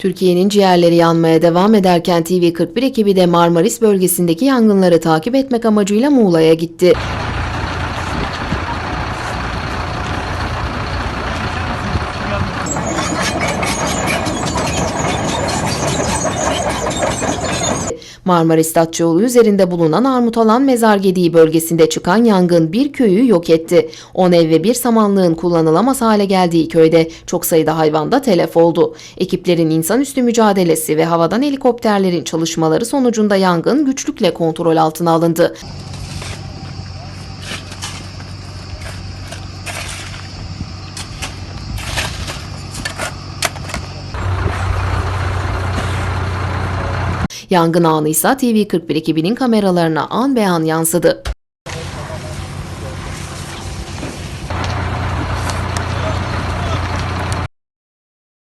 Türkiye'nin ciğerleri yanmaya devam ederken TV41 ekibi de Marmaris bölgesindeki yangınları takip etmek amacıyla Muğla'ya gitti. Marmaris Datçıoğlu üzerinde bulunan Armutalan Mezar Gediği bölgesinde çıkan yangın bir köyü yok etti. 10 ev ve bir samanlığın kullanılamaz hale geldiği köyde çok sayıda hayvan da telef oldu. Ekiplerin insanüstü mücadelesi ve havadan helikopterlerin çalışmaları sonucunda yangın güçlükle kontrol altına alındı. Yangın anı ise TV41 ekibinin kameralarına an be an yansıdı.